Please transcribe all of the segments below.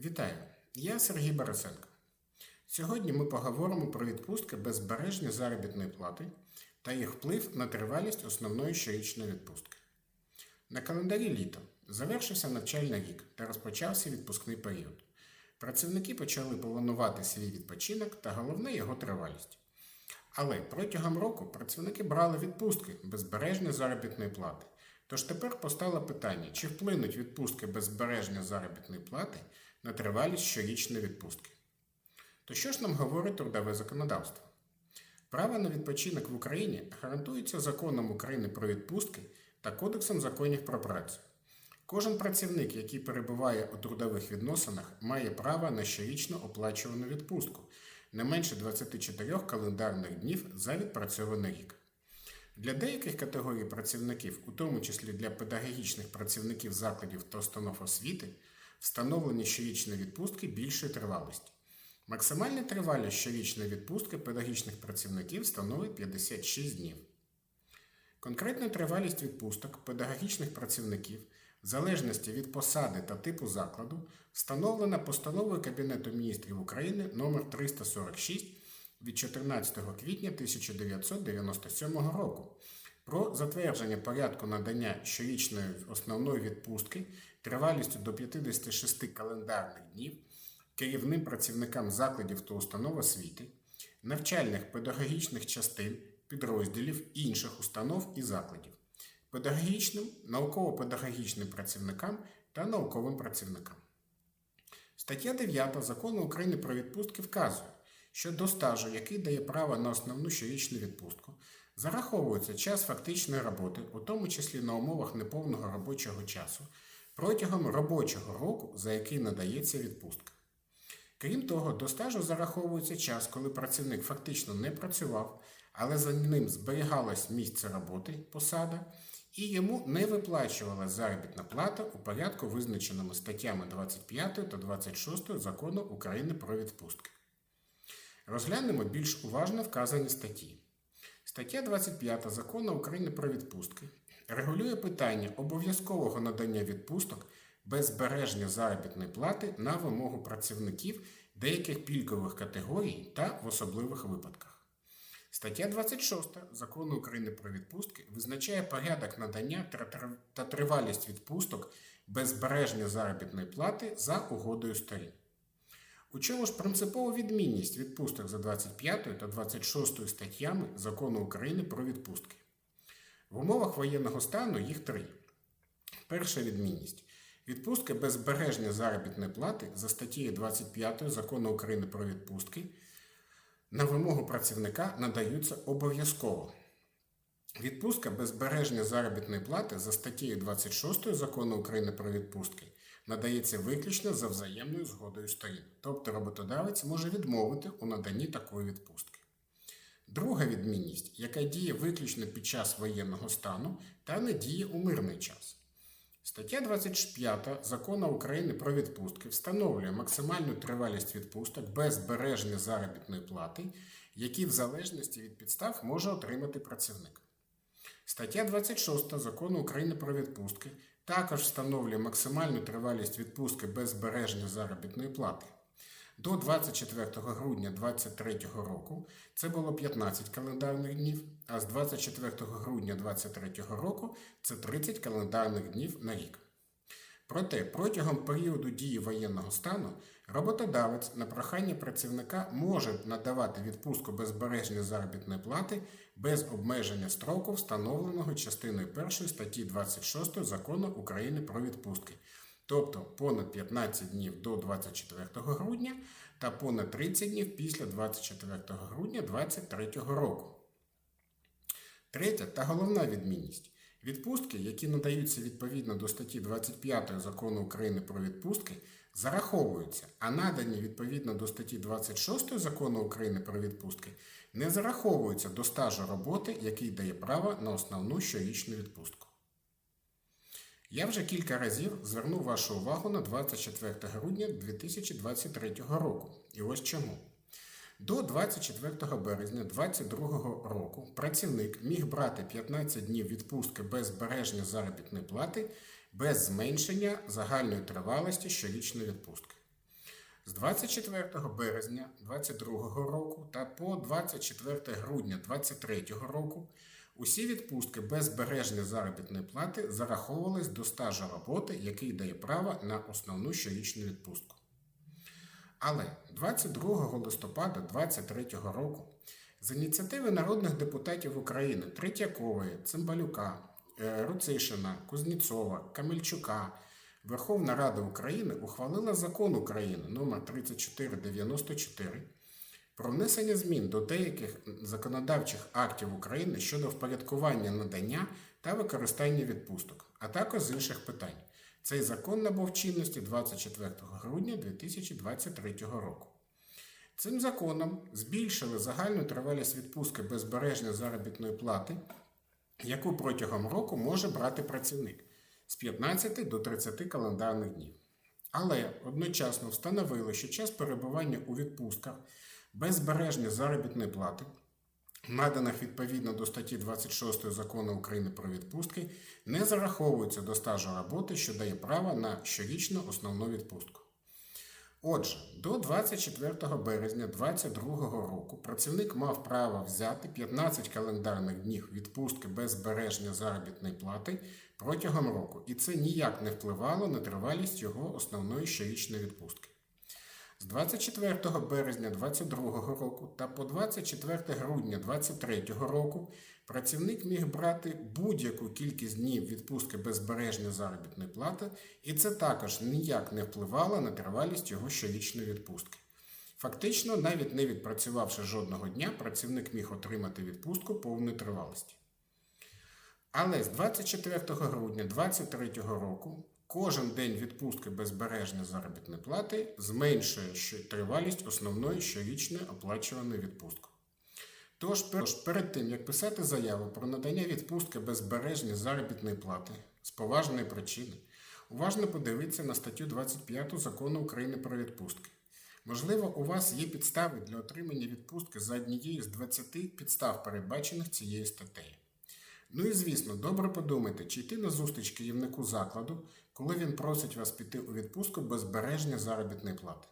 Вітаю! Я Сергій Борисенко. Сьогодні ми поговоримо про відпустки без збереження заробітної плати та їх вплив на тривалість основної щорічної відпустки. На календарі літо завершився навчальний рік та розпочався відпускний період. Працівники почали планувати свій відпочинок та головне його тривалість. Але протягом року працівники брали відпустки без збереження заробітної плати. Тож тепер постало питання, чи вплинуть відпустки без збереження заробітної плати на тривалість щорічної відпустки. То що ж нам говорить трудове законодавство? Право на відпочинок в Україні гарантується законом України про відпустки та Кодексом законів про працю. Кожен працівник, який перебуває у трудових відносинах, має право на щорічно оплачувану відпустку не менше 24 календарних днів за відпрацьований рік. Для деяких категорій працівників, у тому числі для педагогічних працівників закладів та установ освіти, встановлені щорічні відпустки більшої тривалості. Максимальна тривалість щорічної відпустки педагогічних працівників становить 56 днів. Конкретна тривалість відпусток педагогічних працівників в залежності від посади та типу закладу встановлена постановою Кабінету міністрів України номер 346 від 14 квітня 1997 року про затвердження порядку надання щорічної основної відпустки тривалістю до 56 календарних днів керівним працівникам закладів та установ освіти, навчальних педагогічних частин, підрозділів інших установ і закладів, педагогічним, науково-педагогічним працівникам та науковим працівникам. Стаття 9 Закону України про відпустки вказує, що до стажу, який дає право на основну щорічну відпустку, зараховується час фактичної роботи, у тому числі на умовах неповного робочого часу, протягом робочого року, за який надається відпустка. Крім того, до стажу зараховується час, коли працівник фактично не працював, але за ним зберігалось місце роботи, посада, і йому не виплачувалася заробітна плата у порядку, визначеному статтями 25 та 26 закону України про відпустки. Розглянемо більш уважно вказані статті. Стаття 25 закону України про відпустки регулює питання обов'язкового надання відпусток без збереження заробітної плати на вимогу працівників деяких пільгових категорій та в особливих випадках. Стаття 26 закону України про відпустки визначає порядок надання та тривалість відпусток без збереження заробітної плати за угодою сторін. У чому ж принципова відмінність відпусток за 25 та 26 статтями закону України про відпустки? В умовах воєнного стану їх три. Перша відмінність. Відпустки без збереження заробітної плати за статтєю 25 закону України про відпустки на вимогу працівника надаються обов'язково. Відпустка без збереження заробітної плати за статтєю 26 закону України про відпустки надається виключно за взаємною згодою сторін, тобто роботодавець може відмовити у наданні такої відпустки. Друга відмінність, яка діє виключно під час воєнного стану та не діє у мирний час. Стаття 25 закону України про відпустки встановлює максимальну тривалість відпусток без збереження заробітної плати, які в залежності від підстав може отримати працівник. Стаття 26 закону України про відпустки також встановлює максимальну тривалість відпустки без збереження заробітної плати. До 24 грудня 2023 року це було 15 календарних днів, а з 24 грудня 2023 року це 30 календарних днів на рік. Проте протягом періоду дії воєнного стану роботодавець на прохання працівника може надавати відпустку без збереження заробітної плати без обмеження строку, встановленого частиною 1 статті 26 закону України про відпустки тобто понад 15 днів до 24 грудня та понад 30 днів після 24 грудня 2023 року. Третя та головна відмінність. Відпустки, які надаються відповідно до статті 25 закону України про відпустки, зараховуються, а надані відповідно до статті 26 закону України про відпустки не зараховуються до стажу роботи, який дає право на основну щорічну відпустку. Я вже кілька разів звернув вашу увагу на 24 грудня 2023 року. І ось чому. До 24 березня 2022 року працівник міг брати 15 днів відпустки без збереження заробітної плати без зменшення загальної тривалості щорічної відпустки. З 24 березня 2022 року та по 24 грудня 2023 року усі відпустки без збереження заробітної плати зараховувались до стажу роботи, який дає право на основну щорічну відпустку. Але 22 листопада 2023 року з ініціативи народних депутатів України Третьякової, Цимбалюка, е, Руцишина, Кузніцова, Камельчука Верховна Рада України ухвалила закон України номер 3494 про внесення змін до деяких законодавчих актів України щодо впорядкування надання та використання відпусток, а також з інших питань. Цей закон набув чинності 24 грудня 2023 року. Цим законом збільшили загальну тривалість відпустки без збереження заробітної плати, яку протягом року може брати працівник з 15 до 30 календарних днів. Але одночасно встановили, що час перебування у відпустках без збереження заробітної плати, наданих відповідно до статті 26 закону України про відпустки, не зараховується до стажу роботи, що дає право на щорічну основну відпустку. Отже, до 24 березня 2022 року працівник мав право взяти 15 календарних днів відпустки без збереження заробітної плати протягом року, і це ніяк не впливало на тривалість його основної щорічної відпустки. З 24 березня 2022 року та по 24 грудня 2023 року працівник міг брати будь-яку кількість днів відпустки без збереження заробітної плати, і це також ніяк не впливало на тривалість його щорічної відпустки. Фактично, навіть не відпрацювавши жодного дня, працівник міг отримати відпустку повної тривалості. Але з 24 грудня 2023 року кожен день відпустки без збереження заробітної плати зменшує тривалість основної щорічної оплачуваної відпустки. Тож, перед тим, як писати заяву про надання відпустки без збереження заробітної плати з поважної причини, уважно подивіться на статтю 25 закону України про відпустки. Можливо, у вас є підстави для отримання відпустки за однією з 20 підстав, передбачених цією статтею. Ну і звісно, добре подумайте, чи йти на зустріч керівнику закладу, коли він просить вас піти у відпустку без збереження заробітної плати.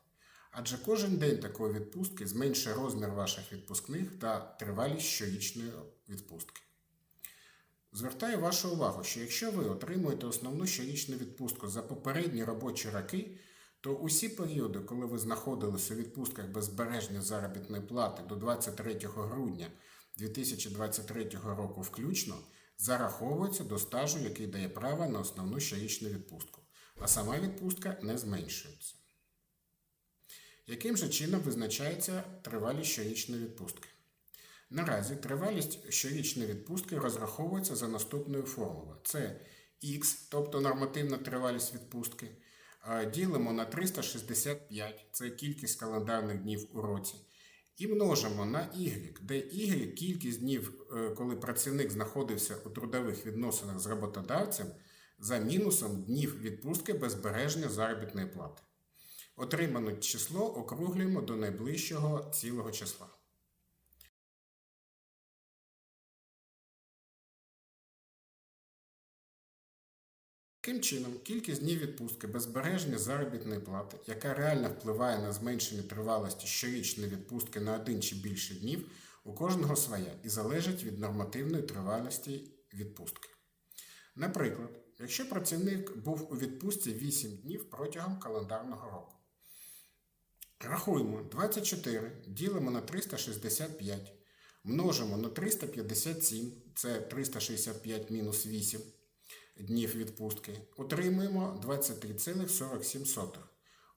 Адже кожен день такої відпустки зменшує розмір ваших відпускних та тривалість щорічної відпустки. Звертаю вашу увагу, що якщо ви отримуєте основну щорічну відпустку за попередні робочі роки, то усі періоди, коли ви знаходилися у відпустках без збереження заробітної плати до 23 грудня 2023 року включно, зараховуються до стажу, який дає право на основну щорічну відпустку, а сама відпустка не зменшується. Яким же чином визначається тривалість щорічної відпустки? Наразі тривалість щорічної відпустки розраховується за наступною формулою. Це Х, тобто нормативна тривалість відпустки, ділимо на 365, це кількість календарних днів у році, і множимо на Y, де Y кількість днів, е, коли працівник знаходився у трудових відносинах з роботодавцем, за мінусом днів відпустки без збереження заробітної плати. Отримане число округлюємо до найближчого цілого числа. Таким чином, кількість днів відпустки без збереження заробітної плати, яка реально впливає на зменшення тривалості щорічної відпустки на один чи більше днів, у кожного своя і залежить від нормативної тривалості відпустки. Наприклад, якщо працівник був у відпустці 8 днів протягом календарного року, Рахуємо 24, ділимо на 365, множимо на 357, це 365 мінус 8 днів відпустки. Отримуємо 23,47.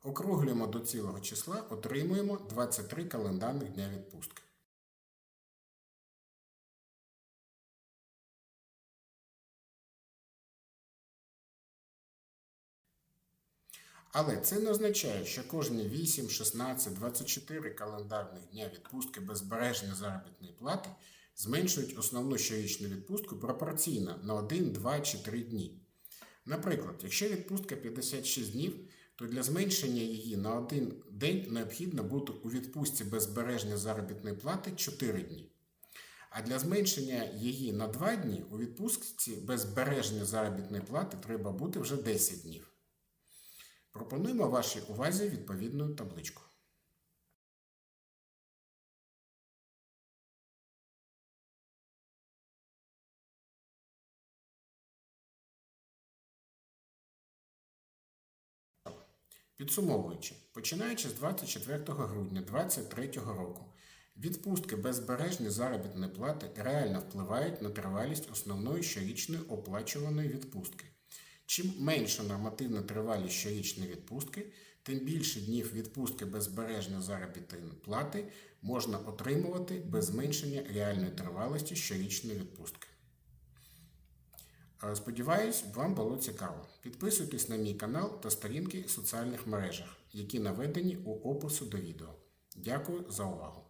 Округлюємо до цілого числа, отримуємо 23 календарних дня відпустки. Але це не означає, що кожні 8, 16, 24 календарних дня відпустки без збереження заробітної плати зменшують основну щорічну відпустку пропорційно на 1, 2 чи 3 дні. Наприклад, якщо відпустка 56 днів, то для зменшення її на один день необхідно бути у відпустці без збереження заробітної плати 4 дні. А для зменшення її на 2 дні у відпустці без збереження заробітної плати треба бути вже 10 днів. Пропонуємо вашій увазі відповідну табличку. Підсумовуючи, починаючи з 24 грудня 2023 року, відпустки без заробітної плати реально впливають на тривалість основної щорічної оплачуваної відпустки. Чим менша нормативна тривалість щорічної відпустки, тим більше днів відпустки без заробітної плати можна отримувати без зменшення реальної тривалості щорічної відпустки. Сподіваюсь, вам було цікаво. Підписуйтесь на мій канал та сторінки в соціальних мережах, які наведені у опису до відео. Дякую за увагу!